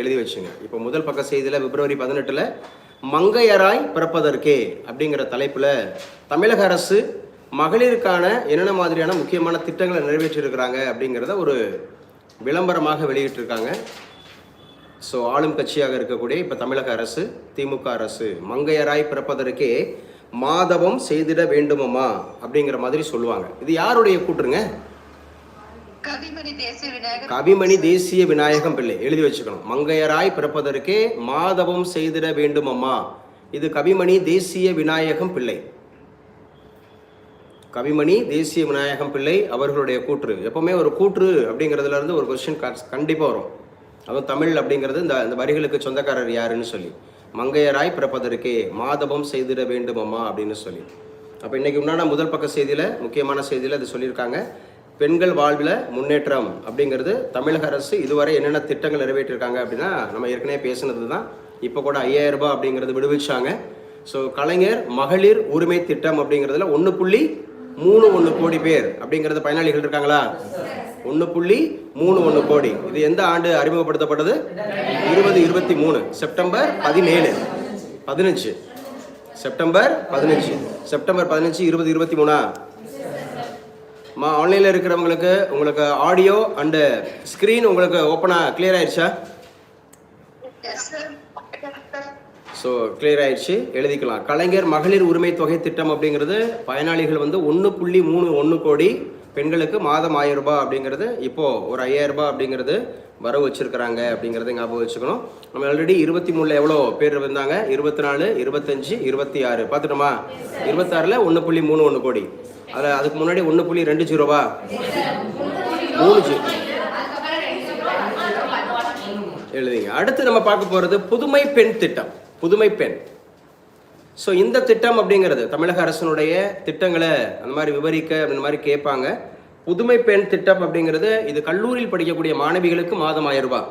எழுதி வச்சுங்க. இப்போ முதல் பக்க செய்தியில் பிப்ரவரி பதினெட்டில் மங்கையராய் பிறப்பதற்கே அப்படிங்கிற தலைப்பில் தமிழக அரசு மகளிருக்கான என்னென்ன மாதிரியான முக்கியமான திட்டங்களை நிறைவேற்றியிருக்கிறாங்க அப்படிங்கிறத ஒரு விளம்பரமாக வெளியிட்டிருக்காங்க. ஸோ ஆளும் கட்சியாக இருக்கக்கூடிய இப்போ தமிழக அரசு திமுக அரசு மங்கையராய் பிறப்பதற்கே மாதவம் செய்திட வேண்டுமம்மா அப்படிங்கிற மாதிரி சொல்லுவாங்க. இது யாருடைய கூட்டுருங்க கவிமணி தேசிய விநாயகம் பிள்ளை. எழுதி வச்சுக்கணும். மங்கையராய் பிறப்பதற்கே மாதவம் செய்திட வேண்டுமம்மா. இது கவிமணி தேசிய விநாயகம் பிள்ளை. கவிமணி தேசிய விநாயகம் பிள்ளை அவர்களுடைய கூற்று. எப்பவுமே ஒரு கூற்று அப்படிங்கிறதுல இருந்து ஒரு கொஸ்டின் கண்டிப்பாக வரும். அதுவும் தமிழ் அப்படிங்கிறது இந்த இந்த வரிகளுக்கு சொந்தக்காரர் யாருன்னு சொல்லி. மங்கையராய் பிறப்பதற்கே மாதவம் செய்திட வேண்டுமம்மா அப்படின்னு சொல்லி. அப்போ இன்னைக்கு உண்டான முதல் பக்க செய்தியில் முக்கியமான செய்தியில் இது சொல்லியிருக்காங்க. பெண்கள் வாழ்வில் முன்னேற்றம் அப்படிங்கிறது தமிழக அரசு இதுவரை என்னென்ன திட்டங்கள் நிறைவேற்றிருக்காங்க அப்படின்னா நம்ம ஏற்கனவே பேசுனது தான் இப்போ கூட ஐயாயிரம் ரூபாய் அப்படிங்கிறது விடுவிச்சாங்க. ஸோ கலைஞர் மகளிர் உரிமை திட்டம் அப்படிங்கிறதுல ஒன்று புள்ளி மூணு ஒன்று கோடி பேர் அப்படிங்கிறது பயனாளிகள் இருக்காங்களா? ஒன்று புள்ளி மூணு ஒன்று கோடி. இது எந்த ஆண்டு அறிமுகப்படுத்தப்பட்டது? இருபது இருபத்தி மூணு. செப்டம்பர் பதினேழு. பதினஞ்சு. செப்டம்பர் பதினஞ்சு. செப்டம்பர் பதினஞ்சு இருபது இருபத்தி மூணா? மா ஆன்லைனில் இருக்கிறவங்களுக்கு உங்களுக்கு ஆடியோ அண்டு ஸ்க்ரீன் உங்களுக்கு ஓப்பனாக கிளியர் ஆயிடுச்சா ஸோ கிளியர் ஆயிடுச்சு எழுதிக்கலாம். கலைஞர் மகளிர் உரிமை தொகை திட்டம் அப்படிங்கிறது பயனாளிகள் வந்து ஒன்று புள்ளி மூணு ஒன்று கோடி பெண்களுக்கு மாதம் ஆயிரம் ரூபாய் அப்படிங்கிறது இப்போது ஒரு ஐயாயிரம் ரூபாய் அப்படிங்கிறது வரவு வச்சுருக்கிறாங்க அப்படிங்கிறத ஞாபகம் வச்சுக்கணும். நம்ம ஆல்ரெடி இருபத்தி மூணில் எவ்வளோ பேர் வந்தாங்க இருபத்தி நாலு இருபத்தஞ்சி இருபத்தி ஆறு. பார்த்துட்டோமா? இருபத்தாறில் ஒன்று புள்ளி மூணு ஒன்று கோடி. அதில் அதுக்கு முன்னாடி ஒன்று புள்ளி ரெண்டு ஜீரோவா மூணு ஜீரோ எழுதிங்க. அடுத்து நம்ம பார்க்க போகிறது புதுமை பெண் திட்டம். புதுமை பெண். ஸோ இந்த திட்டம் அப்படிங்கிறது தமிழக அரசினுடைய திட்டங்களை அந்த மாதிரி விவரிக்க அந்த மாதிரி கேட்பாங்க. புதுமை பெண் திட்டம் அப்படிங்கிறது இது கல்லூரியில் படிக்கக்கூடிய மாணவிகளுக்கு மாதம் ஆயிரம் ரூபாய்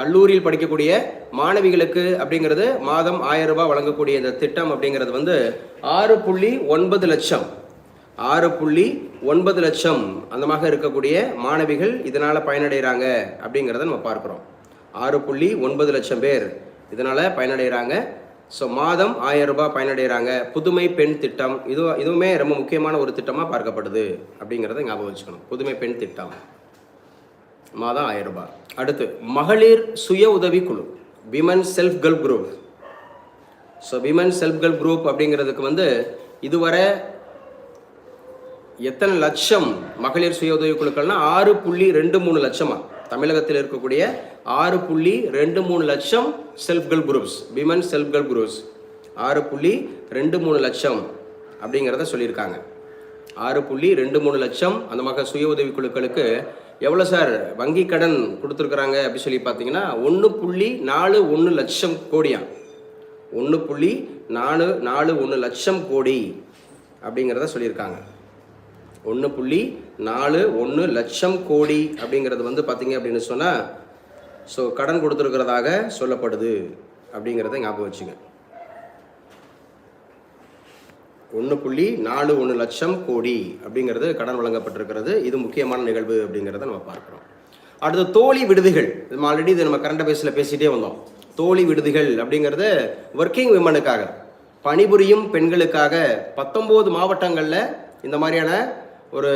கல்லூரியில் படிக்கக்கூடிய மாணவிகளுக்கு அப்படிங்கிறது மாதம் ஆயிரம் ரூபாய் வழங்கக்கூடிய இந்த திட்டம் அப்படிங்கிறது வந்து ஆறு புள்ளி ஒன்பது லட்சம். ஆறு புள்ளி ஒன்பது லட்சம் அந்தமாக இருக்கக்கூடிய மாணவிகள் இதனால் பயனடைகிறாங்க அப்படிங்கிறத நம்ம பார்க்குறோம். ஆறு புள்ளி ஒன்பது லட்சம் பேர் இதனால் பயனடைகிறாங்க. ஸோ மாதம் ஆயிரம் ரூபாய் பயனடைகிறாங்க. புதுமை பெண் திட்டம். இது இதுவுமே ரொம்ப முக்கியமான ஒரு திட்டமாக பார்க்கப்படுது அப்படிங்கிறத ஞாபகம் வச்சுக்கணும். புதுமை பெண் திட்டம். மாதம் ஆயிரம் ரூபாய். அடுத்து மகளிர் சுய உதவி குழு. Women self help group so women self help group அப்படிங்கிறதுக்கு வந்து இதுவரை எத்தனை லட்சம் மகளிர் சுய உதவி குழுக்கள்னா ஆறு புள்ளி ரெண்டு மூணு லட்சமா? தமிழகத்தில் இருக்கக்கூடிய ஆறு புள்ளி ரெண்டு மூணு லட்சம் self girl groups women self girl groups ஆறு புள்ளி ரெண்டு மூணு லட்சம் அப்படிங்கிறத சொல்லியிருக்காங்க. ஆறு புள்ளி ரெண்டு மூணு லட்சம் அந்த மகள் சுய உதவி குழுக்களுக்கு எவ்வளோ சார் வங்கி கடன் கொடுத்துருக்குறாங்க அப்படி சொல்லி பார்த்தீங்கன்னா ஒன்று புள்ளி நாலு ஒன்று லட்சம் கோடியாம் ஒன்று புள்ளி நாலு நாலு ஒன்று லட்சம் கோடி அப்படிங்கிறத சொல்லியிருக்காங்க. ஒன்று புள்ளி நாலு ஒன்று லட்சம் கோடி அப்படிங்கிறது வந்து பார்த்தீங்க அப்படின்னு சொன்னால் ஸோ கடன் கொடுத்துருக்கிறதாக சொல்லப்படுது அப்படிங்கிறத ஞாபகம் வச்சுங்க. ஒன்று புள்ளி நாலு ஒன்று லட்சம் கோடி அப்படிங்கிறது கடன் வழங்கப்பட்டிருக்கிறது. இது முக்கியமான நிகழ்வு அப்படிங்கிறத நம்ம பார்க்குறோம். அடுத்து தோழி விடுதிகள். இது ஆல்ரெடி இது நம்ம கரண்ட் பேஸில் பேசிகிட்டே வந்தோம். தோழி விடுதிகள் அப்படிங்கிறது ஒர்க்கிங் விமனுக்காக பணிபுரியும் பெண்களுக்காக பத்தொம்போது மாவட்டங்களில் இந்த மாதிரியான ஒரு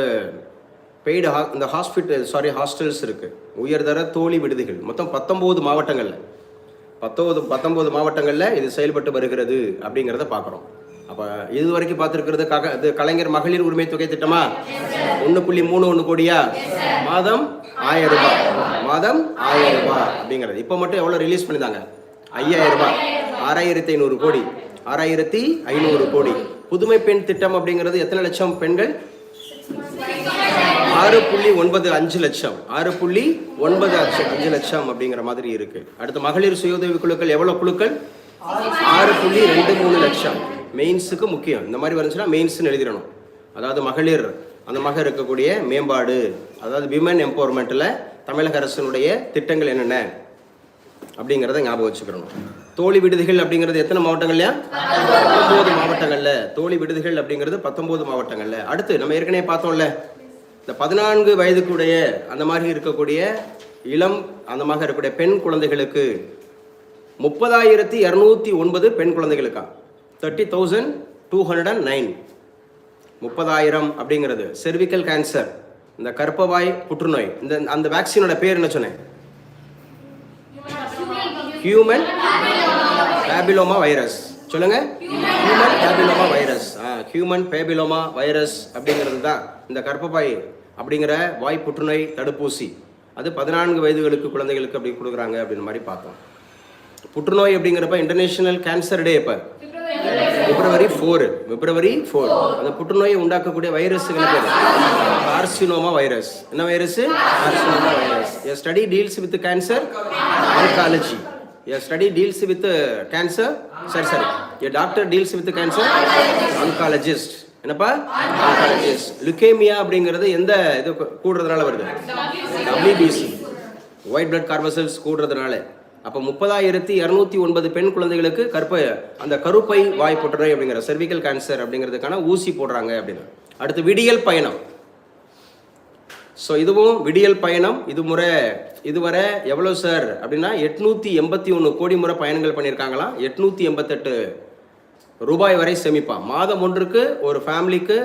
பெய்டு ஹா இந்த ஹாஸ்பிட்டல் சாரி ஹாஸ்டல்ஸ் இருக்குது உயர்தர தோழி விடுதிகள். மொத்தம் பத்தொம்போது மாவட்டங்களில். பத்தொம்போது பத்தொம்போது மாவட்டங்களில் இது செயல்பட்டு வருகிறது அப்படிங்கிறத பார்க்குறோம் அப்போ இது வரைக்கும் பார்த்துருக்கிறது கக இது கலைஞர் மகளிர் உரிமை தொகை திட்டமா? ஒன்று புள்ளி மூணு ஒன்று கோடியா? மாதம் ஆயிரம் ரூபாய். மாதம் ஆயிரம் ரூபாய் அப்படிங்கிறது. இப்போ மட்டும் எவ்வளோ ரிலீஸ் பண்ணியிருந்தாங்க ஐயாயிரம் ரூபாய். ஆறாயிரத்தி ஐநூறு கோடி. ஆறாயிரத்தி ஐநூறு கோடி. புதுமை பெண் திட்டம் அப்படிங்கிறது எத்தனை லட்சம் பெண்கள் ஆறு புள்ளி ஒன்பது அஞ்சு லட்சம். ஆறு புள்ளி ஒன்பது அஞ்சு அஞ்சு லட்சம் அப்படிங்கிற மாதிரி இருக்கு. அடுத்து மகளிர் சுய உதவி குழுக்கள் எவ்வளவு குழுக்கள்? ஆறு புள்ளி ரெண்டு மூணு லட்சம். மெயின்ஸுக்கு முக்கியம். இந்த மாதிரி வந்துச்சுன்னா மெயின்ஸ்னு எழுதிடணும். அதாவது மகளிர் அந்த மக இருக்கக்கூடிய மேம்பாடு அதாவது விமன் எம்பவர்மெண்ட்டில் தமிழக அரசினுடைய திட்டங்கள் என்னென்ன அப்படிங்கிறத ஞாபகம் வச்சுக்கிறணும் தோழி விடுதிகள் அப்படிங்கிறது எத்தனை மாவட்டங்கள்லையா? பத்தொன்பது மாவட்டங்கள்ல. தோழி விடுதிகள் அப்படிங்கிறது பத்தொன்பது மாவட்டங்கள்ல. அடுத்து நம்ம ஏற்கனவே பார்த்தோம்ல இந்த பதினான்கு வயதுக்குடைய அந்த மாதிரி இருக்கக்கூடிய இளம் அந்த மாதிரி இருக்கக்கூடிய பெண் குழந்தைகளுக்கு முப்பதாயிரத்தி இரநூத்தி ஒன்பது பெண் குழந்தைகளுக்கா? Thirty thousand two hundred and nine முப்பதாயிரம் அப்படிங்கிறது. செர்விக்கல் கேன்சர் இந்த கர்ப்பவாய் புற்றுநோய். இந்த அந்த வேக்சினோட பேர் என்ன சொன்னேன்? ஹியூமன் பேபிலோமா வைரஸ் சொல்லுங்க. Human papilloma virus human papilloma virus அப்படிங்கிறது தான் இந்த கர்ப்பப்பாய் அப்படிங்கிற வாய் புற்றுநோய் தடுப்பூசி. அது பதினான்கு வயதுகளுக்கு குழந்தைகளுக்கு அப்படி கொடுக்குறாங்க அப்படின்னு மாதிரி பார்த்தோம். புற்றுநோய் அப்படிங்கிறப்ப இன்டர்நேஷனல் கேன்சர் டே இப்போ. பிப்ரவரி ஃபோர் பிப்ரவரி ஃபோர் அந்த புற்றுநோயை உண்டாக்கக்கூடிய வைரஸுகள் பேர். Carcinoma virus. என்ன virus? Carcinoma virus. A study deals with cancer oncology a study deals with cancer சரி சரி a doctor deals with cancer oncologist என்னப்பா? ஆன்காலஜிஸ்ட் லுக்கேமியா அப்படிங்கிறது எந்த இது கூடுறதுனால வருது? டபிள்யூபிசி ஒயிட் பிளட் கார்பசல்ஸ் கூடுறதுனால. அப்போ முப்பதாயிரத்தி இரநூத்தி ஒன்பது பெண் குழந்தைகளுக்கு கற்ப அந்த கருப்பை வாய் புற்றுநோய் அப்படிங்கிற செர்விக்கல் கேன்சர் அப்படிங்கிறதுக்கான ஊசி போடுறாங்க அப்படின்னு. அடுத்து விடியல் பயணம். ஸோ இதுவும் விடியல் பயணம். இது முறை இதுவரை எவ்வளோ சார் அப்படின்னா எட்நூற்றி எண்பத்தி ஒன்று கோடி முறை பயணங்கள் பண்ணியிருக்காங்களாம். எட்நூற்றி எண்பத்தெட்டு ரூபாய் வரை சேமிப்பான். மாதம் ஒன்றுக்கு ஒரு ஃபேமிலிக்கு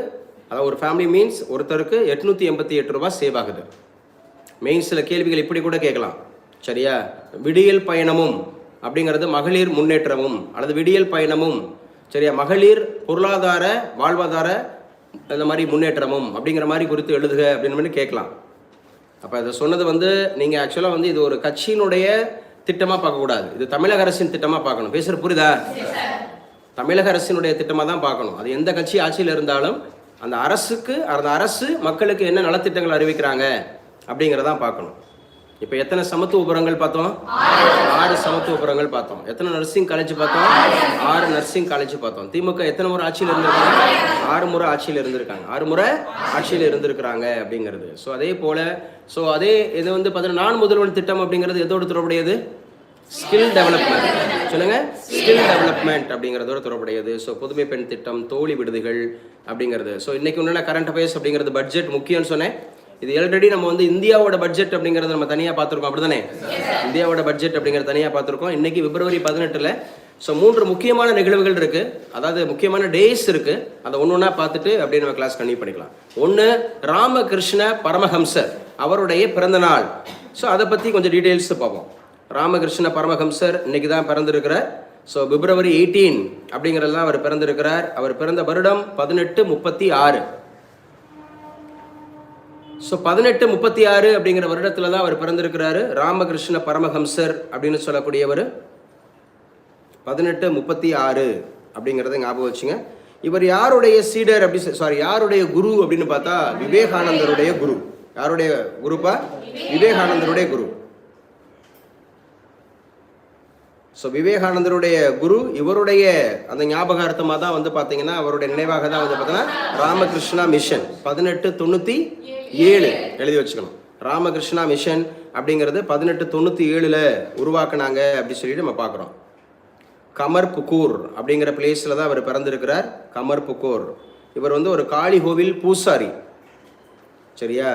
அதாவது ஒரு ஃபேமிலி மீன்ஸ் ஒருத்தருக்கு எட்நூற்றி எண்பத்தி எட்டு ரூபாய் சேவ் ஆகுது மெயின்ஸில் கேள்விகள் இப்படி கூட கேட்கலாம். சரியா? விடியல் பயணமும் அப்படிங்கிறது மகளிர் முன்னேற்றமும் அல்லது விடியல் பயணமும் சரியா? மகளிர் பொருளாதார வாழ்வாதார இந்த மாதிரி முன்னேற்றமும் அப்படிங்கிற மாதிரி குறித்து எழுதுக அப்படின்னு கேட்கலாம். அப்போ இதை சொன்னது வந்து நீங்கள் ஆக்சுவலாக வந்து இது ஒரு கட்சியினுடைய திட்டமாக பார்க்கக்கூடாது. இது தமிழக அரசின் திட்டமாக பார்க்கணும். பேசுகிற புரியுதா? தமிழக அரசினுடைய திட்டமாக தான் பார்க்கணும். அது எந்த கட்சி ஆட்சியில் இருந்தாலும் அந்த அரசுக்கு அந்த அரசு மக்களுக்கு என்ன நலத்திட்டங்கள் அறிவிக்கிறாங்க அப்படிங்கிறதான் பார்க்கணும். இப்போ எத்தனை சமத்துவபுரங்கள் பார்த்தோம்? ஆறு சமத்துவபுரங்கள் பார்த்தோம். எத்தனை நர்சிங் காலேஜ் பார்த்தோம்? ஆறு நர்சிங் காலேஜ் பார்த்தோம். திமுக எத்தனை முறை ஆட்சியில் இருந்திருக்காங்க? ஆறு முறை ஆட்சியில் இருந்திருக்காங்க. ஆறு முறை ஆட்சியில் இருந்திருக்கிறாங்க அப்படிங்கிறது. ஸோ அதே போல ஸோ அதே இது வந்து பார்த்தீங்கன்னா நான் முதல்வன் திட்டம் அப்படிங்கிறது எதோடு தொடர்புடையது? ஸ்கில் டெவலப்மெண்ட் சொல்லுங்க. ஸ்கில் டெவலப்மெண்ட் அப்படிங்கிறதோட தொடர்புடையது. ஸோ புதுமை பெண் திட்டம் தோழி விடுதிகள் அப்படிங்கிறது. ஸோ இன்னைக்கு உண்டான கரண்ட் அஃபேர்ஸ் அப்படிங்கிறது பட்ஜெட் முக்கியம்னு சொன்னேன். இது ஆல்ரெடி நம்ம வந்து இந்தியாவோட பட்ஜெட் அப்படிங்கிறத நம்ம தனியாக பார்த்துருக்கோம். அப்படிதானே? இந்தியாவோட பட்ஜெட் அப்படிங்கிறத தனியாக பார்த்துருக்கோம். இன்னைக்கு பிப்ரவரி பதினெட்டில் ஸோ மூன்று முக்கியமான நிகழ்வுகள் இருக்கு. அதாவது முக்கியமான டேஸ் இருக்கு. அதை ஒன்று ஒன்றா பார்த்துட்டு அப்படியே நம்ம கிளாஸ் கண்டினியூ பண்ணிக்கலாம். ஒன்று ராமகிருஷ்ண பரமஹம்சர் அவருடைய பிறந்த நாள். ஸோ அதை பற்றி கொஞ்சம் டீட்டெயில்ஸ் பார்ப்போம். ராமகிருஷ்ண பரமஹம்சர் இன்னைக்கு தான் பிறந்திருக்கிறார். ஸோ பிப்ரவரி எயிட்டீன் அப்படிங்கிறதுலாம் அவர் பிறந்திருக்கிறார். அவர் பிறந்த வருடம் பதினெட்டு முப்பத்தி ஆறு. ஸோ பதினெட்டு முப்பத்தி ஆறு அப்படிங்கிற வருடத்தில் தான் அவர் பிறந்திருக்கிறாரு. ராமகிருஷ்ண பரமஹம்சர் அப்படின்னு சொல்லக்கூடியவர். பதினெட்டு முப்பத்தி ஆறு அப்படிங்கிறத ஞாபகம் வச்சுங்க. இவர் யாருடைய சீடர் அப்படி சாரி யாருடைய குரு அப்படின்னு பார்த்தா விவேகானந்தருடைய குரு. யாருடைய குருப்பா? விவேகானந்தருடைய குரு. ஸோ விவேகானந்தருடைய குரு இவருடைய அந்த ஞாபகார்த்தமாக தான் வந்து பார்த்தீங்கன்னா அவருடைய நினைவாக தான் வந்து பார்த்தீங்கன்னா ராமகிருஷ்ணா மிஷன் பதினெட்டு தொண்ணூற்றி ஏழு எழுதி வச்சுக்கணும். ராமகிருஷ்ணா மிஷன் அப்படிங்கிறது பதினெட்டு தொண்ணூற்றி ஏழில் உருவாக்குனாங்க அப்படின்னு சொல்லிட்டு நம்ம பார்க்குறோம் கமர் புக்கூர் அப்படிங்கிற பிளேஸில் தான் அவர் பிறந்திருக்கிறார் கமர் புக்கூர் இவர் வந்து ஒரு காளி கோவில் பூசாரி. சரியா?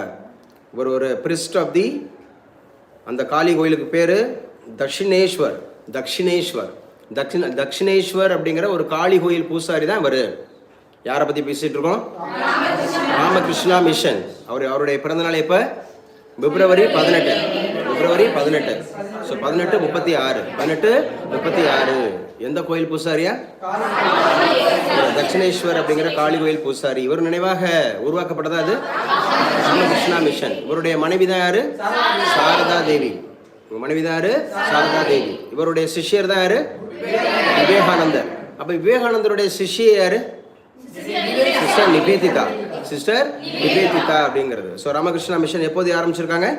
இவர் ஒரு பிரிஸ்ட் ஆஃப் தி அந்த காளி கோயிலுக்கு பேர் தட்சிணேஸ்வர். தக்ஷிணேஸ்வர் தட்சிண தக்ஷிணேஸ்வர் அப்படிங்கிற ஒரு காளி கோயில் பூசாரி தான் இவர். யாரை பற்றி பேசிட்டு இருக்கோம்? ராமகிருஷ்ணா மிஷன். அவர் அவருடைய பிறந்தநாள் இப்போ பிப்ரவரி பதினெட்டு. பிப்ரவரி பதினெட்டு. ஸோ பதினெட்டு முப்பத்தி ஆறு. பதினெட்டு முப்பத்தி ஆறு. எந்த கோயில் பூசாரியா? தட்சிணேஸ்வர் அப்படிங்கிற காளி கோயில் பூசாரி. இவர் நினைவாக உருவாக்கப்பட்டதா அது? ராமகிருஷ்ணா மிஷன். இவருடைய மனைவி தான் யாரு? சாரதா தேவி. இவங்க மனைவி தான் யாரு? சாரதா தேவி. இவருடைய சிஷ்யர் தான் யாரு? விவேகானந்தர். அப்ப விவேகானந்தருடைய சிஷ்ய யாரு? சிஸ்டர் நிவேதிதா. சிஸ்டர் நிவேதிதா அப்படிங்கிறது. ஸோ ராமகிருஷ்ணா மிஷன் எப்போது ஆரம்பிச்சிருக்காங்க?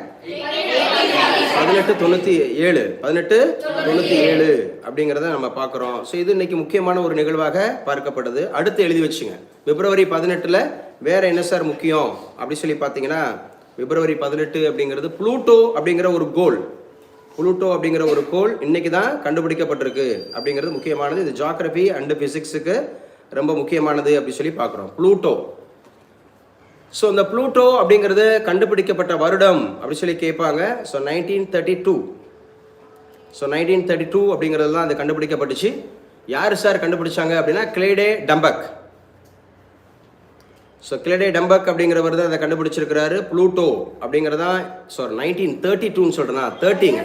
பதினெட்டு தொண்ணூற்றி ஏழு. பதினெட்டு தொண்ணூற்றி ஏழு அப்படிங்கிறத நம்ம பார்க்குறோம். ஸோ இது இன்னைக்கு முக்கியமான ஒரு நிகழ்வாக பார்க்கப்படுது. அடுத்து எழுதி வச்சுங்க. பிப்ரவரி பதினெட்டில் வேற என்ன சார் முக்கியம்? அப்படின்னு சொல்லி பார்த்தீங்கன்னா பிப்ரவரி பதினெட்டு அப்படிங்கிறது ப்ளூட்டோ அப்படிங்கிற ஒரு கோல். புளூட்டோ அப்படிங்கிற ஒரு கோள் இன்னைக்கு தான் கண்டுபிடிக்கப்பட்டிருக்கு. அப்படிங்கிறது முக்கியமானது. இது ஜாகிரபி அண்டு ஃபிசிக்ஸுக்கு ரொம்ப முக்கியமானது அப்படின்னு சொல்லி பார்க்குறோம். ப்ளூட்டோ. ஸோ இந்த ப்ளூட்டோ அப்படிங்கிறது கண்டுபிடிக்கப்பட்ட வருடம் அப்படின்னு சொல்லி கேட்பாங்க. So nineteen thirty two so nineteen thirty two அப்படிங்கிறது தான் அது கண்டுபிடிக்கப்பட்டுச்சு. யார் சார் கண்டுபிடிச்சாங்க அப்படின்னா கிளேடே டம்பக். ஸோ கிளேடே டம்பக் அப்படிங்கிறவர் தான் அதை கண்டுபிடிச்சிருக்கிறாரு. ப்ளூட்டோ அப்படிங்கிறதான் ஸோ நைன்டீன் தேர்ட்டி டூன்னு சொல்கிறேன்னா தேர்ட்டிங்க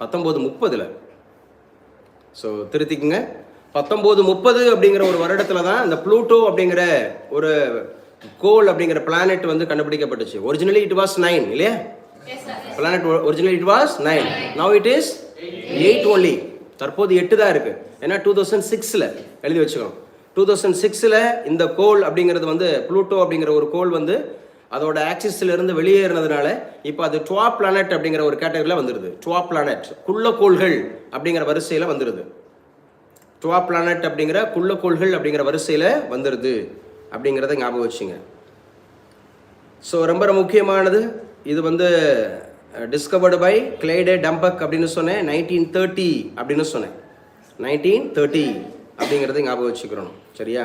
பத்தொம்போது முப்பதில். ஸோ திருத்திக்குங்க. பத்தொம்போது முப்பது அப்படிங்கிற ஒரு வருடத்துல தான் இந்த ப்ளூட்டோ அப்படிங்கிற ஒரு கோல் அப்படிங்கிற பிளானெட் வந்து கண்டுபிடிக்கப்பட்டுச்சு. ஒரிஜினலி இட் வாஸ் நைன் இல்லையா? Planet originally it was nine now it is eight only தற்போது எட்டு தான் இருக்கு. ஏன்னா டூ தௌசண்ட் சிக்ஸில் எழுதி வச்சுக்கணும். டூ தௌசண்ட் சிக்ஸில் இந்த கோல் அப்படிங்கிறது வந்து ப்ளூட்டோ அப்படிங்கிற ஒரு கோல் வந்து அதோட ஆக்சிஸ்லேருந்து வெளியேறினதுனால இப்போ அது டுவா பிளானட் அப்படிங்கிற ஒரு கேட்டகரியில் வந்துடுது டுவா பிளானட் குள்ள கோள்கள் அப்படிங்கிற வரிசையில் வந்துடுது டுவா பிளானட் அப்படிங்கிற குள்ள கோள்கள் அப்படிங்கிற வரிசையில் வந்துடுது அப்படிங்கிறத ஞாபகம் வச்சுங்க. ஸோ ரொம்ப ரொம்ப முக்கியமானது. இது வந்து டிஸ்கவர்டு பை கிளைடே டம்பக் அப்படின்னு சொன்னேன். நைன்டீன் தேர்ட்டி அப்படின்னு சொன்னேன். நைன்டீன் தேர்ட்டி அப்படிங்கிறத ஞாபகம் வச்சுக்கிறோம் சரியா?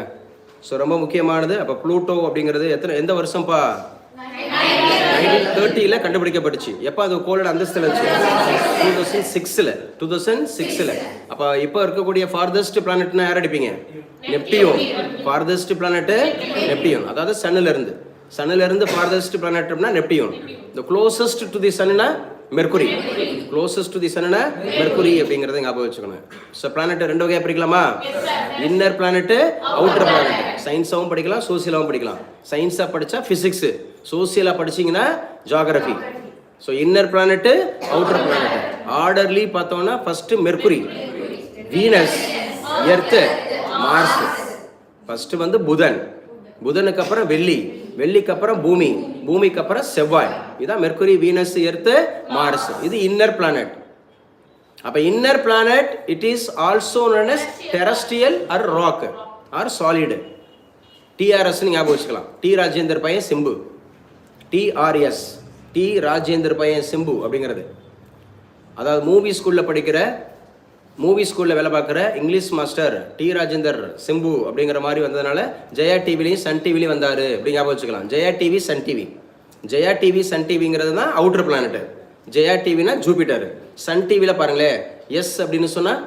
ஸோ ரொம்ப முக்கியமானது அப்போ ப்ளூட்டோ அப்படிங்கிறது எத்தனை எந்த வருஷம்ப்பா நைன்டீன் தேர்ட்டியில் கண்டுபிடிக்கப்பட்டுச்சு. எப்போ அது கோளோட அந்தஸ்தில் இருந்துச்சு? டூ தௌசண்ட் சிக்ஸில் டூ தௌசண்ட் சிக்ஸில் அப்போ இப்போ இருக்கக்கூடிய ஃபார்தஸ்ட் பிளானட்னா யார் அடிப்பீங்க? நெப்டியூன். Farthest planet Neptune. அதாவது சன்னிலிருந்து சன்னிலிருந்து ஃபார்தஸ்ட் பிளானட் அப்படின்னா இந்த closest to the chana Mercury closest to the sun Mercury அப்படிங்கறத ஞாபகம் வச்சுக்கணும். ஸோ பிளானட் ரெண்டு வகையாக படிக்கலாமா இன்னர் பிளானட் அவுட்டர் பிளானட் சயின்ஸாகவும் படிக்கலாம் சோசியலாகவும் படிக்கலாம். சயின்ஸாக படித்தா ஃபிசிக்ஸு சோசியலாக படிச்சீங்கன்னா geography so inner planet outer planet orderly பார்த்தோம்னா first Mercury Venus Earth Mars first வந்து புதன். புதனுக்கு அப்புறம் வெள்ளி. வெள்ளிக்கு அப்புறம் பூமி பூமிக்கு அப்புறம் செவ்வாய். இதான் மெர்குரி வீனஸ் எர்த்து மார்ஸ். இது இன்னர் பிளானட் அப்ப inner planet it is also known as or rock or solid TRS ஞாபகம் வச்சுக்கலாம். டி ராஜேந்தர் பையன் சிம்பு. டிஆர்எஸ் டி ராஜேந்தர் பையன் சிம்பு அப்படிங்கிறது. அதாவது மூவி ஸ்கூலில் படிக்கிற மூவி ஸ்கூலில் வேலை பார்க்குற English master T Rajendar Simbu அப்படிங்கிற மாதிரி வந்ததுனால ஜெயா டிவிலையும் சன் டிவிலையும் வந்தார் அப்படி ஞாபகம் வச்சுக்கலாம். Jaya TV Sun TV Jaya TV Sun டிவிங்கிறது தான் அவுட்டர் பிளானட் ஜெயா டிவினா ஜூபிட்டர் சன் டிவியில் பாருங்களேன். எஸ் அப்படின்னு சொன்னால்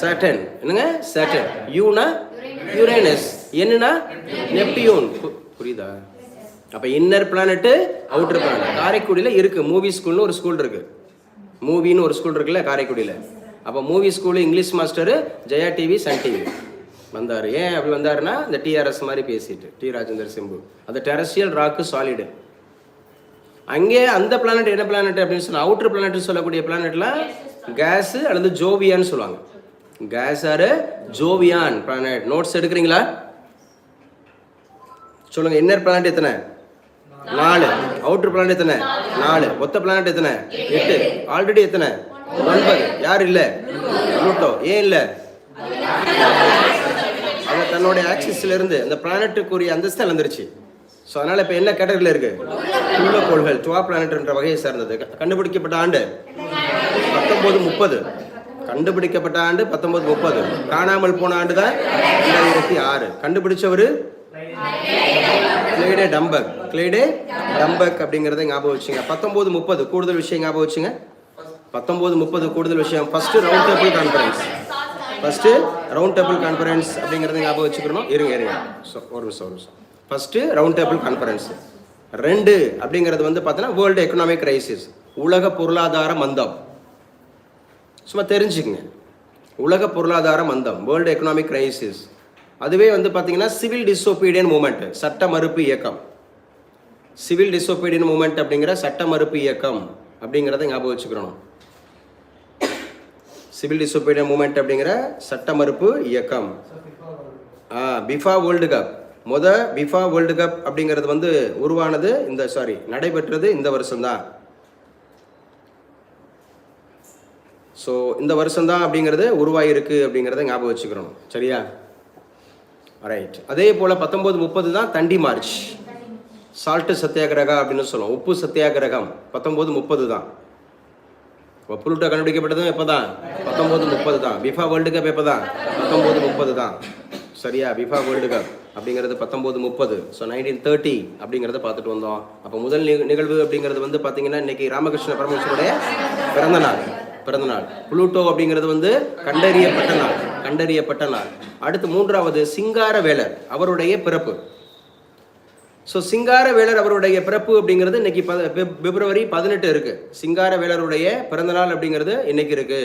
சேட்டன் என்னங்க? சேட்டன் யூனா யுரேனஸ் என்னன்னா நெப்டியூன் புரியுதா? அப்போ இன்னர் பிளானட்டு அவுட்டர் பிளானட் காரைக்குடியில் இருக்குது மூவி ஸ்கூல்னு ஒரு ஸ்கூல் இருக்குது மூவின்னு ஒரு ஸ்கூல் இருக்குல்ல காரைக்குடியில். அப்போ movie school English master Jaya TV Sun TV வந்தார். ஏன் அப்படி வந்தாருன்னா இந்த டிஆர்எஸ் மாதிரி பேசிட்டு டி ராஜேந்தர் சிம்பு. அந்த டெரஸ்டியல் ராக்கு சாலிடு அங்கே அந்த பிளானட் என்ன பிளானட் அப்படின்னு சொன்னால் அவுட்டர் பிளானட் சொல்லக்கூடிய பிளானட்லாம் கேஸு அல்லது ஜோவியான்னு சொல்லுவாங்க. Gas or Jovian planet notes எடுக்கிறீங்களா? சொல்லுங்க இன்னர் பிளானட் எத்தனை? நாலு. அவுட்டர் பிளானட் எத்தனை? நாலு. மொத்த பிளானட் எத்தனை? எட்டு. ஆல்ரெடி எத்தனை? ஒன்பது யார் இல்லை? ப்ளூட்டோ ஏன் இல்லை? அவன் தன்னுடைய ஆக்சிஸ்ல இருந்து அந்த பிளானட்டுக்குரிய அந்தஸ்து இழந்துருச்சு. ஸோ அதனால இப்போ என்ன கேட்டகரியில் இருக்கு? உள்ள கோள்கள் பிளானட்ன்ற வகையை சார்ந்தது. கண்டுபிடிக்கப்பட்ட ஆண்டு? பத்தொன்பது முப்பது. கண்டுபிடிக்கப்பட்ட ஆண்டு பத்தொன்பது முப்பது. காணாமல் போன ஆண்டு தான் ரெண்டாயிரத்தி ஆறு. கண்டுபிடிச்சவர்? கிளைடே டம்பக். கிளைடே டம்பக் அப்படிங்கிறத ஞாபகம் வச்சுங்க. பத்தொன்பது முப்பது. கூடுதல் விஷயம் ஞாபகம் வச்சுங்க. பத்தொம்போது முப்பது கூடுதல் விஷயம். First round table conference first round table conference அப்படிங்கிறத ஞாபகம் வச்சுக்கணும். இருங்க இருங்க. ஸோ ஒரு நிமிஷம் ஒரு நிமிஷம். ஃபர்ஸ்ட் ரவுண்ட் டேபிள் கான்ஃபரன்ஸ் ரெண்டு அப்படிங்கிறது வந்து பார்த்தீங்கன்னா வேர்ல்டு எக்கனாமிக் கிரைசிஸ் உலக பொருளாதார மந்தம். சும்மா தெரிஞ்சுக்கங்க. உலக பொருளாதார மந்தம் வேர்ல்டு எக்கனாமிக் கிரைசிஸ் அதுவே வந்து பார்த்தீங்கன்னா சிவில் டிசோபீடியன் மூமெண்ட் சட்ட மறுப்பு இயக்கம். சிவில் டிசோபீடியன் மூமெண்ட் அப்படிங்கிற சட்ட மறுப்பு இயக்கம் அப்படிங்கிறத ஞாபகம் வச்சுக்கிறோம் சிவில் டிசோபீடியன் மூமெண்ட் அப்படிங்கிற சட்ட மறுப்பு இயக்கம். FIFA World Cup. முத பிஃபா வேர்ல்டு கப் அப்படிங்கிறது வந்து உருவானது இந்த சாரி நடைபெற்றது இந்த வருஷம்தான். ஸோ இந்த வருஷம்தான் அப்படிங்கிறது உருவாயிருக்கு அப்படிங்கிறத ஞாபகம் வச்சுக்கிறோம் சரியா? ரைட் அதே போல் பத்தொம்போது முப்பது தான் தண்டி மார்ச். சால்ட்டு சத்தியாகிரகா அப்படின்னு சொல்லுவோம். உப்பு சத்தியாகிரகம். பத்தொம்போது முப்பது தான். இப்போ புளுட்டோ கண்டுபிடிக்கப்பட்டதும் எப்போ தான் பத்தொம்போது முப்பது தான். பிஃபா வேர்ல்டு கப் எப்போ தான் பத்தொம்போது முப்பது தான். சரியா? பிஃபா வேர்ல்டு கப் அப்படிங்கிறது பத்தொம்போது முப்பது. ஸோ நைன்டீன் தேர்ட்டி அப்படிங்கிறத பார்த்துட்டு வந்தோம். அப்போ முதல் நிகழ்வு அப்படிங்கிறது வந்து பார்த்தீங்கன்னா இன்னைக்கு ராமகிருஷ்ண பரமேஸ்வருடைய பிறந்த நாள். பிறந்த நாள். புளூட்டோ அப்படிங்கிறது வந்து கண்டறியப்பட்ட நாள். கண்டறியப்பட்ட நாள். அடுத்து மூன்றாவது சிங்கார வேலர் அவருடைய பிறப்பு. ஸோ சிங்கார வேலர் அவருடைய பிறப்பு அப்படிங்கிறது இன்னைக்கு ப பிப்ரவரி பதினெட்டு இருக்கு. சிங்கார வேலருடைய பிறந்தநாள் அப்படிங்கிறது இன்னைக்கு இருக்கு.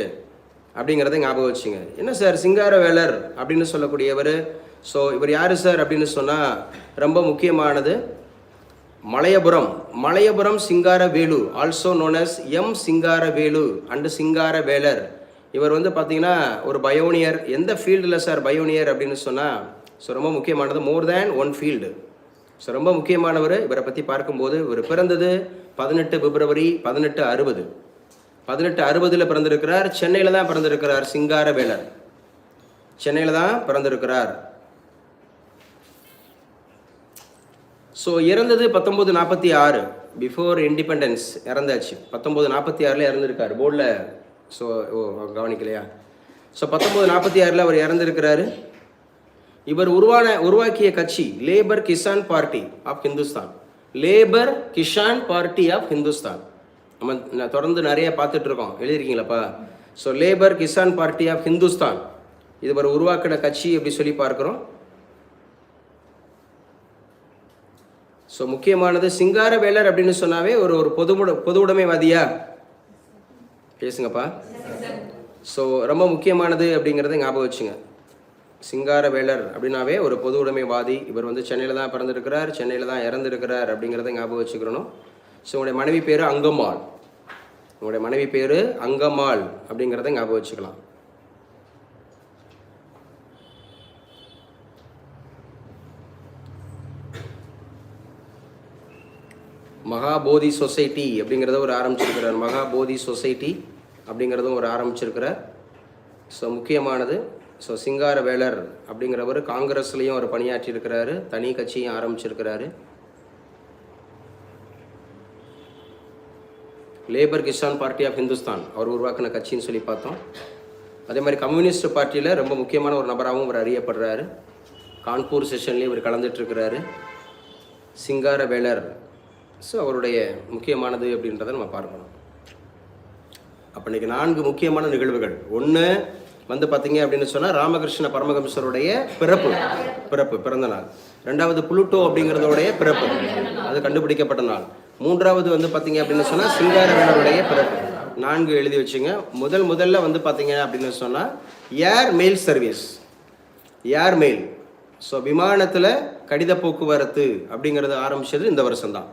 அப்படிங்கிறத ஞாபகம் வச்சுங்க. என்ன சார் சிங்கார வேலர் அப்படின்னு சொல்லக்கூடியவர்? ஸோ இவர் யார் சார் அப்படின்னு சொன்னால் ரொம்ப முக்கியமானது Malayapuram. Malayapuram Singara Velu also known as M Singara Velu and சிங்கார வேலர் இவர் வந்து பார்த்தீங்கன்னா ஒரு பயோனியர் எந்த ஃபீல்டில் சார் பயோனியர் அப்படின்னு சொன்னால் ஸோ ரொம்ப முக்கியமானது more than one field so ரொம்ப முக்கியமானவர் இவரை பற்றி பார்க்கும்போது இவர் பிறந்தது பதினெட்டு பிப்ரவரி பதினெட்டு அறுபது. பதினெட்டு அறுபதில் பிறந்திருக்கிறார் சென்னையில் தான் பிறந்திருக்கிறார் சிங்காரவேலர். சென்னையில் தான் பிறந்திருக்கிறார். ஸோ இறந்தது பத்தொம்போது நாற்பத்தி ஆறு பிஃபோர் இண்டிபெண்டன்ஸ் இறந்தாச்சு. பத்தொம்போது நாற்பத்தி ஆறில் இறந்துருக்கார். போர்டில் ஸோ ஓ கவனிக்கலையா? ஸோ பத்தொம்போது நாற்பத்தி ஆறில் அவர் இறந்துருக்கிறாரு. இவர் உருவான உருவாக்கிய கட்சி Labour Kisan Party of Hindustan Labour Kisan Party of Hindustan நம்ம தொடர்ந்து நிறைய பார்த்துட்டு இருக்கோம் எழுதியிருக்கீங்களாப்பா? So Labour Kisan Party of Hindustan இது ஒரு உருவாக்கின கட்சி அப்படி சொல்லி பார்க்குறோம்? ஸோ முக்கியமானது சிங்கார வேலர் அப்படின்னு சொன்னாவே ஒரு ஒரு பொது பொது உடைமைவாதியா? பேசுங்கப்பா. ஸோ ரொம்ப முக்கியமானது அப்படிங்கிறத ஞாபகம் வச்சுங்க. சிங்கார வேலர் அப்படின்னாவே ஒரு பொது உடைமைவாதி. இவர் வந்து சென்னையில் தான் பிறந்திருக்கிறார் சென்னையில் தான் இறந்திருக்கிறார் அப்படிங்கிறத ஞாபகம் வச்சுக்கிறணும் ஸோ உங்களுடைய மனைவி பேர் அங்கம்மாள். உங்களுடைய மனைவி பேர் அங்கம்மாள் அப்படிங்கிறத ஞாபகம் வச்சுக்கலாம். மகாபோதி சொசைட்டி அப்படிங்கிறத ஒரு ஆரம்பிச்சிருக்கிறார். மகாபோதி சொசைட்டி அப்படிங்கிறதும் ஒரு ஆரம்பிச்சிருக்கிறார். ஸோ முக்கியமானது ஸோ சிங்கார வேலர் அப்படிங்கிறவர் காங்கிரஸ்லேயும் அவர் பணியாற்றியிருக்கிறாரு தனி கட்சியும் ஆரம்பிச்சிருக்கிறாரு. Labour Kisan Party of Hindustan அவர் உருவாக்கின கட்சின்னு சொல்லி பார்த்தோம். அதே மாதிரி கம்யூனிஸ்ட் பார்ட்டியில் ரொம்ப முக்கியமான ஒரு நபராகவும் அவர் அறியப்படுறாரு. கான்பூர் செஷன்லேயும் இவர் கலந்துட்டுருக்கிறாரு. சிங்கார வேலர் ஸோ அவருடைய முக்கியமானது அப்படின்றத நம்ம பார்க்கணும். அப்போ இன்னைக்கு நான்கு முக்கியமான நிகழ்வுகள். ஒன்று வந்து பார்த்தீங்க அப்படின்னு சொன்னால் ராமகிருஷ்ண பரமஹம்சருடைய பிறப்பு. பிறப்பு பிறந்த நாள். ரெண்டாவது புளுட்டோ அப்படிங்கிறதோடைய பிறப்பு. அது கண்டுபிடிக்கப்பட்ட நாள். மூன்றாவது வந்து பார்த்தீங்க அப்படின்னு சொன்னால் சிங்காரவனருடைய பிறப்பு. நான்கு எழுதி வச்சுங்க. முதல் முதல்ல வந்து பார்த்தீங்க அப்படின்னு சொன்னால் air mail service air mail so விமானத்தில் கடித போக்குவரத்து அப்படிங்கிறது ஆரம்பிச்சது இந்த வருஷம்தான்.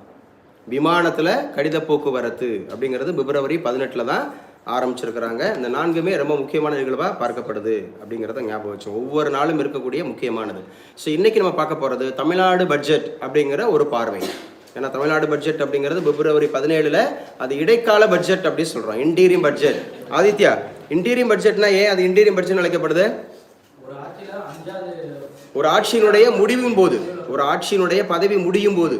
விமானத்தில் கடித போக்குவரத்து அப்படிங்கிறது பிப்ரவரி பதினெட்டில் தான் ஆரம்பிச்சிருக்கிறாங்க. இந்த நான்குமே ரொம்ப முக்கியமான நிகழ்வாக பார்க்கப்படுது அப்படிங்கிறத ஞாபகம் வச்சோம் ஒவ்வொரு நாளும் இருக்கக்கூடிய முக்கியமானது. ஸோ இன்னைக்கு நம்ம பார்க்க போகிறது தமிழ்நாடு பட்ஜெட் அப்படிங்கிற ஒரு பார்வை. ஏன்னா தமிழ்நாடு பட்ஜெட் அப்படிங்கிறது பிப்ரவரி பதினேழில் அது இடைக்கால பட்ஜெட் அப்படின்னு சொல்கிறோம் இன்டீரியம் பட்ஜெட் ஆதித்யா இன்டீரியம் பட்ஜெட்னா ஏன் அது இன்டீரியம் பட்ஜெட் அழைக்கப்படுது? ஒரு ஆட்சியினுடைய முடிவும் போது ஒரு ஆட்சியினுடைய பதவி முடியும் போது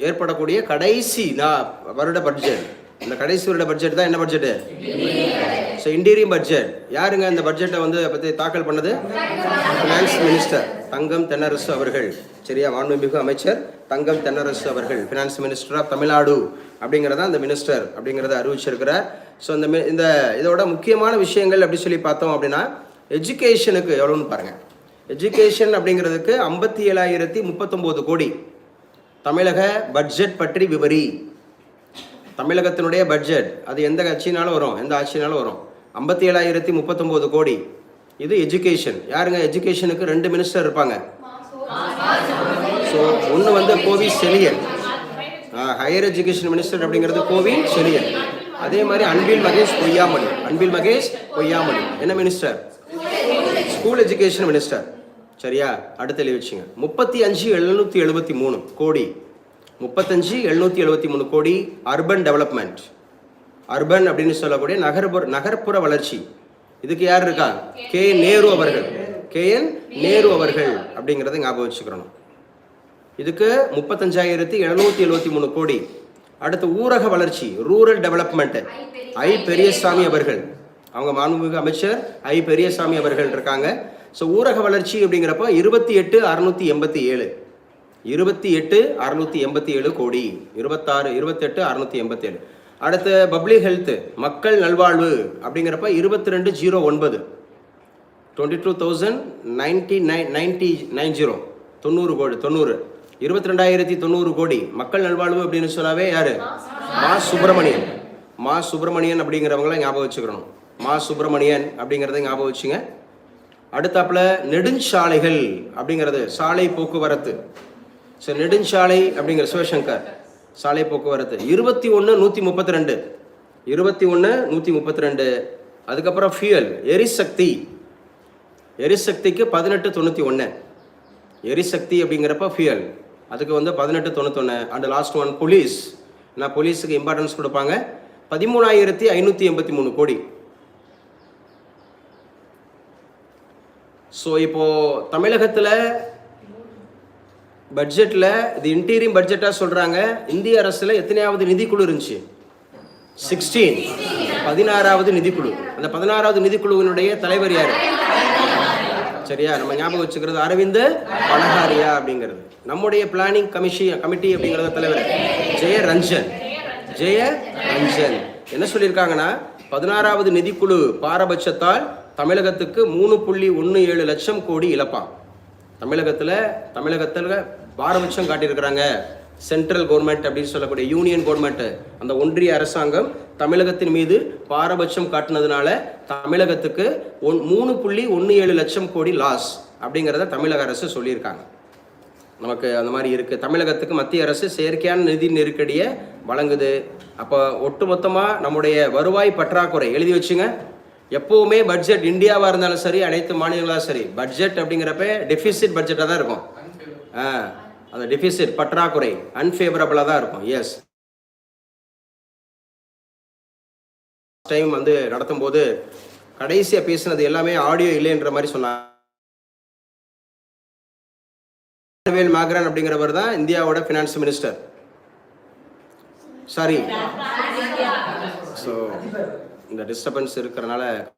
ஏற்படக்கூடிய கடைசி நா- வருட பட்ஜெட் இந்த கடைசி வருட பட்ஜெட் தான் என்ன பட்ஜெட்டு ஸோ இன்டீரியம் பட்ஜெட் யாருங்க இந்த பட்ஜெட்டை வந்து பற்றி தாக்கல் பண்ணது? ஃபினான்ஸ் மினிஸ்டர் தங்கம் தென்னரசு அவர்கள். சரியா? மாண்புமிகு அமைச்சர் தங்கம் தென்னரசு அவர்கள். ஃபினான்ஸ் மினிஸ்டர் ஆஃப் தமிழ்நாடு அப்படிங்கிறத அந்த மினிஸ்டர் அப்படிங்கிறத அறிவிச்சிருக்கிறார். ஸோ இந்த இந்த இதோட முக்கியமான விஷயங்கள் அப்படி சொல்லி பார்த்தோம் அப்படின்னா எஜுகேஷனுக்கு எவ்வளோன்னு பாருங்கள் எஜுகேஷன் அப்படிங்கிறதுக்கு ஐம்பத்தி ஏழாயிரத்தி முப்பத்தொம்போது கோடி தமிழக பட்ஜெட் பற்றி விவரி. தமிழகத்தினுடைய பட்ஜெட் அது எந்த கட்சினாலும் வரும் எந்த ஆட்சினாலும் வரும். ஐம்பத்தி ஏழாயிரத்தி முப்பத்தொம்போது கோடி. இது எஜுகேஷன் யாருங்க எஜுகேஷனுக்கு ரெண்டு மினிஸ்டர் இருப்பாங்க? ஸோ ஒன்று வந்து Kovi Chezhiyan. Higher education minister அப்படிங்கிறது கோவி செலியன். அதே மாதிரி அன்பில் மகேஷ் பொய்யாமணி அன்பில் மகேஷ் பொய்யாமணி என்ன மினிஸ்டர் ஸ்கூல் எஜுகேஷன் மினிஸ்டர் சரியா? அடுத்த எழுதி வச்சுங்க. முப்பத்தி அஞ்சு எழுநூற்றி எழுபத்தி மூணு கோடி. முப்பத்தஞ்சு எழுநூற்றி எழுபத்தி மூணு கோடி அர்பன் டெவலப்மெண்ட் அர்பன் அப்படின்னு சொல்லக்கூடிய நகர்ப்புற நகர்ப்புற வளர்ச்சி. இதுக்கு யார் இருக்கா? கே நேரு அவர்கள். கே என் நேரு அவர்கள் அப்படிங்கிறத ஞாபகம் வச்சுக்கிறணும் இதுக்கு முப்பத்தஞ்சாயிரத்தி எழுநூற்றி எழுபத்தி மூணு கோடி. அடுத்து ஊரக வளர்ச்சி ரூரல் டெவலப்மெண்ட் ஐ பெரியசாமி அவர்கள். அவங்க மாண்புமிகு அமைச்சர் ஐ பெரியசாமி அவர்கள் இருக்காங்க. ஸோ ஊரக வளர்ச்சி அப்படிங்கிறப்ப இருபத்தி எட்டு அறுநூத்தி எண்பத்தி ஏழு. இருபத்தி எட்டு அறுநூத்தி எண்பத்தி ஏழு கோடி. இருபத்தாறு இருபத்தெட்டு அறுநூத்தி எண்பத்தி ஏழு. அடுத்து பப்ளிக் ஹெல்த் மக்கள் நல்வாழ்வு அப்படிங்கிறப்ப இருபத்தி ரெண்டு ஜீரோ ஒன்பது. Twenty two thousand ninety nine ninety nine zero தொண்ணூறு கோடி தொண்ணூறு. இருபத்தி ரெண்டாயிரத்தி தொண்ணூறு கோடி. மக்கள் நல்வாழ்வு அப்படின்னு சொன்னாவே யாரு? மா சுப்பிரமணியன். மா சுப்பிரமணியன் அப்படிங்கிறவங்கள ஞாபகம் வச்சுக்கணும். மா சுப்பிரமணியன் அப்படிங்கிறத ஞாபகம் வச்சுங்க. அடுத்தாப்புல நெடுஞ்சாலைகள் அப்படிங்கிறது சாலை போக்குவரத்து. ஸோ நெடுஞ்சாலை அப்படிங்கிற சிவசங்கர் சாலை போக்குவரத்து. இருபத்தி ஒன்று நூற்றி முப்பத்தி ரெண்டு. இருபத்தி ஒன்று நூற்றி முப்பத்தி ரெண்டு. அதுக்கப்புறம் ஃபியூயல் எரிசக்தி. எரிசக்திக்கு பதினெட்டு தொண்ணூற்றி ஒன்று எரிசக்தி அப்படிங்கிறப்ப ஃபியூயல் அதுக்கு வந்து பதினெட்டு தொண்ணூத்தொன்று அண்ட் லாஸ்ட் ஒன் போலீஸ் நான் போலீஸுக்கு இம்பார்ட்டன்ஸ் கொடுப்பாங்க. பதிமூணாயிரத்தி ஐநூற்றி எண்பத்தி மூணு கோடி. ஸோ இப்போது தமிழகத்தில் பட்ஜெட்டில் இது இன்டீரியம் பட்ஜெட்டாக சொல்கிறாங்க இந்திய அரசில் எத்தனையாவது நிதிக்குழு இருந்துச்சு? சிக்ஸ்டீன் பதினாறாவது நிதிக்குழு. அந்த பதினாறாவது நிதிக்குழுவினுடைய தலைவர் யார்? சரியா நம்ம ஞாபகம் வச்சுக்கிறது அரவிந்த் பனஹாரியா அப்படிங்கிறது. நம்முடைய பிளானிங் கமிஷி கமிட்டி அப்படிங்கிறத தலைவர் ஜெய ரஞ்சன். ஜெய ரஞ்சன். என்ன சொல்லியிருக்காங்கன்னா பதினாறாவது நிதிக்குழு பாரபட்சத்தால் தமிழகத்துக்கு மூணு புள்ளி ஒன்று ஏழு லட்சம் கோடி இழப்பான். தமிழகத்தில் தமிழகத்தில் பாரபட்சம் காட்டியிருக்கிறாங்க. சென்ட்ரல் கவர்மெண்ட் அப்படின்னு சொல்லக்கூடிய யூனியன் கவர்மெண்ட் அந்த ஒன்றிய அரசாங்கம் தமிழகத்தின் மீது பாரபட்சம் காட்டினதுனால தமிழகத்துக்கு ஒன் மூணு புள்ளி ஒன்று ஏழு லட்சம் கோடி லாஸ் அப்படிங்கிறத தமிழக அரசு சொல்லியிருக்காங்க. நமக்கு அந்த மாதிரி இருக்குது தமிழகத்துக்கு மத்திய அரசு செயற்கையான நிதி நெருக்கடியை வழங்குது. அப்போ ஒட்டுமொத்தமாக நம்முடைய வருவாய் பற்றாக்குறை எழுதி வச்சுங்க. எப்போவுமே பட்ஜெட் இந்தியாவாக இருந்தாலும் சரி அனைத்து மாநிலங்களாலும் சரி பட்ஜெட் அப்படிங்கிறப்ப டெபிசிட் பட்ஜெட்டாக தான் இருக்கும். ஆ அந்த டெபிசிட் பற்றாக்குறை அன்ஃபேவரபிளாக தான் இருக்கும். எஸ் டைம் வந்து நடத்தும்போது கடைசியாக பேசினது எல்லாமே ஆடியோ இல்லைன்ற மாதிரி சொன்னாங்க. வேல் மேக்ரான் அப்படிங்கிறவர் தான் இந்தியாவோட ஃபினான்ஸ் மினிஸ்டர் சாரி ஸோ இந்த டிஸ்டர்பன்ஸ் இருக்கிறனால